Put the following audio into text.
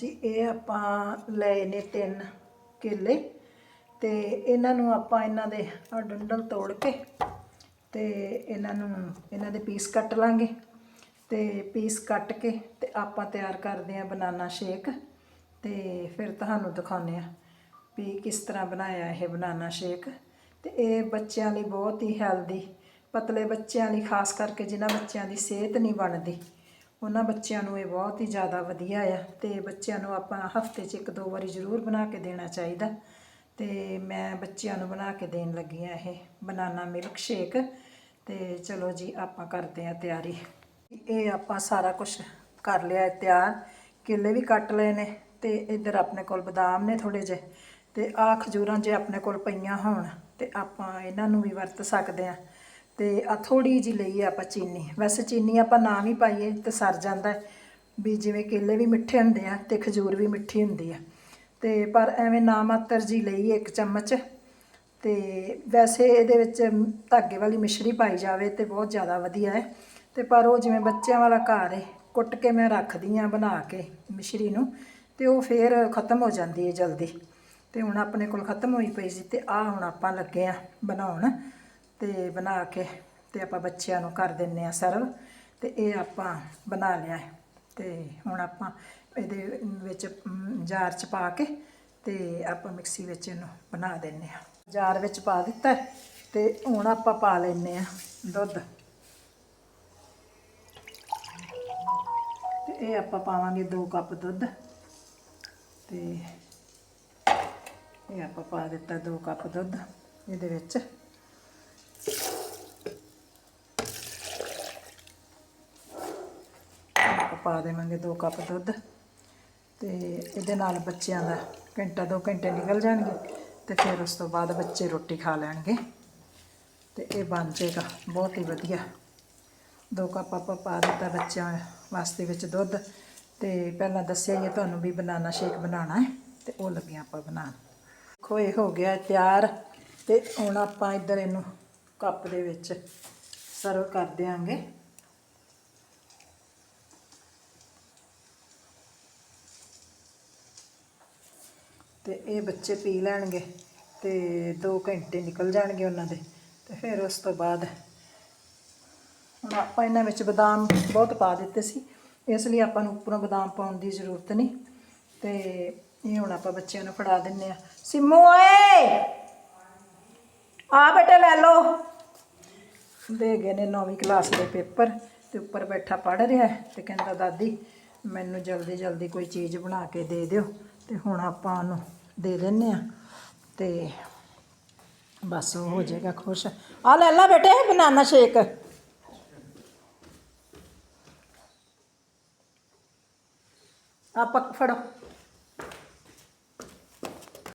ਜੀ, ਇਹ ਆਪਾਂ ਲਏ ਨੇ ਤਿੰਨ ਕੇਲੇ ਤੇ ਇਹਨਾਂ ਨੂੰ ਆਪਾਂ ਇਹਨਾਂ ਦੇ ਡੰਡਲ ਤੋੜ ਕੇ ਤੇ ਇਹਨਾਂ ਨੂੰ, ਇਹਨਾਂ ਦੇ ਪੀਸ ਕੱਟ ਲਾਂਗੇ ਤੇ ਪੀਸ ਕੱਟ ਕੇ ਤੇ ਆਪਾਂ ਤਿਆਰ ਕਰਦੇ ਆਂ ਬਨਾਨਾ ਸ਼ੇਕ ਤੇ ਫਿਰ ਤੁਹਾਨੂੰ ਦਿਖਾਉਂਦੇ ਆ ਵੀ ਕਿਸ ਤਰ੍ਹਾਂ ਬਣਾਇਆ ਇਹ ਬਨਾਨਾ ਸ਼ੇਕ ਤੇ ਇਹ ਬੱਚਿਆਂ ਲਈ ਬਹੁਤ ਹੀ ਹੈਲਦੀ ਪਤਲੇ ਬੱਚਿਆਂ ਲਈ, ਖਾਸ ਕਰਕੇ ਜਿਨ੍ਹਾਂ ਬੱਚਿਆਂ ਦੀ ਸਿਹਤ ਨਹੀਂ ਬਣਦੀ। ਉਹਨਾਂ ਬੱਚਿਆਂ ਨੂੰ ਇਹ ਬਹੁਤ ਹੀ ਜ਼ਿਆਦਾ ਵਧੀਆ ਆ ਤੇ ਬੱਚਿਆਂ ਨੂੰ ਆਪਾਂ ਹਫ਼ਤੇ 'ਚ ਇੱਕ ਦੋ ਵਾਰੀ ਜ਼ਰੂਰ ਬਣਾ ਕੇ ਦੇਣਾ ਚਾਹੀਦਾ। ਤੇ ਮੈਂ ਬੱਚਿਆਂ ਨੂੰ ਬਣਾ ਕੇ ਦੇਣ ਲੱਗੀ ਆ ਇਹ ਬਨਾਨਾ ਮਿਲਕ ਸ਼ੇਕ। ਤੇ ਚਲੋ ਜੀ, ਆਪਾਂ ਕਰਦੇ ਆ ਤਿਆਰੀ। ਇਹ ਆਪਾਂ ਸਾਰਾ ਕੁਝ ਕਰ ਲਿਆ ਤਿਆਰ। ਕੇਲੇ ਵੀ ਕੱਟ ਲਏ ਨੇ ਤੇ ਇੱਧਰ ਆਪਣੇ ਕੋਲ ਬਦਾਮ ਨੇ ਥੋੜੇ ਜਿਹੇ ਤੇ ਆਹ ਖਜੂਰਾਂ ਜੇ ਆਪਣੇ ਕੋਲ ਪਈਆਂ ਹੋਣ ਤੇ ਆਪਾਂ ਇਹਨਾਂ ਨੂੰ ਵੀ ਵਰਤ ਸਕਦੇ ਆ ਤੇ ਆ ਥੋੜੀ ਜਿਹੀ ਲਈ ਆਪਾਂ ਚੀਨੀ। ਵੈਸੇ ਚੀਨੀ ਆਪਾਂ ਨਾ ਵੀ ਪਾਈਏ ਤੇ ਸਰ ਜਾਂਦਾ ਵੀ ਜਿਵੇਂ ਕੇਲੇ ਵੀ ਮਿੱਠੇ ਹੁੰਦੇ ਆ ਤੇ ਖਜੂਰ ਵੀ ਮਿੱਠੀ ਹੁੰਦੀ ਆ। ਤੇ ਪਰ ਐਵੇਂ ਨਾ ਮਾਤਰ ਜੀ ਲਈ ਇੱਕ ਚਮਚ। ਤੇ ਵੈਸੇ ਇਹਦੇ ਵਿੱਚ ਧਾਗੇ ਵਾਲੀ ਮਿਸ਼ਰੀ ਪਾਈ ਜਾਵੇ ਤੇ ਬਹੁਤ ਜ਼ਿਆਦਾ ਵਧੀਆ ਹੈ। ਤੇ ਪਰ ਉਹ ਜਿਵੇਂ ਬੱਚਿਆਂ ਵਾਲਾ ਘਰ ਹੈ ਕੁੱਟ ਕੇ ਮੈਂ ਰੱਖਦੀ ਆ ਬਣਾ ਕੇ ਮਿਸ਼ਰੀ ਨੂੰ ਤੇ ਉਹ ਫੇਰ ਖਤਮ ਹੋ ਜਾਂਦੀ ਹੈ ਜਲਦੀ। ਤੇ ਹੁਣ ਆਪਣੇ ਕੋਲ ਖਤਮ ਹੋਈ ਪਈ ਸੀ ਤੇ ਆ ਹੁਣ ਆਪਾਂ ਲੱਗੇ ਆ ਬਣਾਉਣ। ਤੇ ਬਣਾ ਕੇ ਤੇ ਆਪਾਂ ਬੱਚਿਆਂ ਨੂੰ ਕਰ ਦਿੰਨੇ ਆ ਸਰਵ ਤੇ ਇਹ ਆਪਾਂ ਬਣਾ ਲਿਆ ਹੈ। ਤੇ ਹੁਣ ਆਪਾਂ ਇਹਦੇ ਵਿੱਚ ਜਾਰ ਚ ਪਾ ਕੇ ਤੇ ਆਪਾਂ ਮਿਕਸੀ ਵਿੱਚ ਇਹਨੂੰ ਬਣਾ ਦਿੰਨੇ ਆ। ਜਾਰ ਵਿੱਚ ਪਾ ਦਿੱਤਾ ਹੈ ਤੇ ਹੁਣ ਆਪਾਂ ਪਾ ਲੈਨੇ ਆ ਦੁੱਧ। ਤੇ ਇਹ ਆਪਾਂ ਪਾਵਾਂਗੇ 2 ਕੱਪ ਦੁੱਧ। ਤੇ ਇਹ ਆਪਾਂ ਪਾ ਦਿੱਤਾ 2 ਕੱਪ ਦੁੱਧ ਇਹਦੇ ਵਿੱਚ ਆਪਾਂ ਪਾ ਦੇਵਾਂਗੇ 2 ਕੱਪ ਦੁੱਧ ਤੇ ਇਹਦੇ ਨਾਲ ਬੱਚਿਆਂ ਦਾ ਘੰਟਾ 2 ਘੰਟੇ ਨਿਕਲ ਜਾਣਗੇ ਤੇ ਫਿਰ ਉਸ ਤੋਂ ਬਾਅਦ ਬੱਚੇ ਰੋਟੀ ਖਾ ਲੈਣਗੇ ਤੇ ਇਹ ਬਣ ਜਾਏਗਾ ਬਹੁਤ ਹੀ ਵਧੀਆ। ਦੋ ਕੱਪ ਆਪਾਂ ਪਾ ਦਿੱਤਾ ਬੱਚਿਆਂ ਵਾਸਤੇ ਵਿੱਚ ਦੁੱਧ ਤੇ ਪਹਿਲਾਂ ਦੱਸਿਆ ਹੀ ਹੈ ਤੁਹਾਨੂੰ ਵੀ ਬਨਾਨਾ ਸ਼ੇਕ ਬਣਾਉਣਾ ਹੈ ਤੇ ਉਹ ਲੱਗਿਆ ਆਪਾਂ ਬਣਾਉਣ। ਦੇਖੋ ਇਹ ਹੋ ਗਿਆ ਤਿਆਰ ਤੇ ਹੁਣ ਆਪਾਂ ਇੱਧਰ ਇਹਨੂੰ ਕੱਪ ਦੇ ਵਿੱਚ ਸਰਵ ਕਰ ਦਿਆਂਗੇ। ਤੇ ਇਹ ਬੱਚੇ ਪੀ ਲੈਣਗੇ ਤੇ 2 ਘੰਟੇ ਨਿਕਲ ਜਾਣਗੇ ਉਹਨਾਂ ਦੇ ਤੇ ਫਿਰ ਉਸ ਤੋਂ ਬਾਅਦ ਹੁਣ ਆਪਾਂ ਇਹਨਾਂ ਵਿੱਚ ਬਦਾਮ ਬਹੁਤ ਪਾ ਦਿੱਤੇ ਸੀ, ਇਸ ਲਈ ਆਪਾਂ ਨੂੰ ਉੱਪਰੋਂ ਬਦਾਮ ਪਾਉਣ ਦੀ ਜ਼ਰੂਰਤ ਨਹੀਂ ਤੇ ਇਹ ਹੁਣ ਆਪਾਂ ਬੱਚਿਆਂ ਨੂੰ ਫੜਾ ਦਿੰਨੇ ਆ ਸਿੰਮੂ ਓਏ! ਆ ਬੇਟੇ ਲੈ ਲਓ। ਦੇ ਗਏ ਨੇ 9ਵੀਂ ਕਲਾਸ ਦੇ ਪੇਪਰ ਤੇ ਉੱਪਰ ਬੈਠਾ ਪੜ ਰਿਹਾ ਹੈ ਤੇ ਕਹਿੰਦਾ, ਦਾਦੀ, ਮੈਨੂੰ ਜਲਦੀ ਜਲਦੀ ਕੋਈ ਚੀਜ਼ ਬਣਾ ਕੇ ਦੇ ਦਿਓ ਤੇ ਹੁਣ ਆਪਾਂ ਉਹਨੂੰ ਦੇ ਦਿੰਨੇ ਆ। ਤੇ ਬਸ ਉਹ ਹੋ ਜਾਏਗਾ ਖੁਸ਼। ਆ ਲੈ ਲੈ ਬੇਟੇ, ਬਨਾਨਾ ਸ਼ੇਕ। ਆਪਾਂ ਫੜੋ।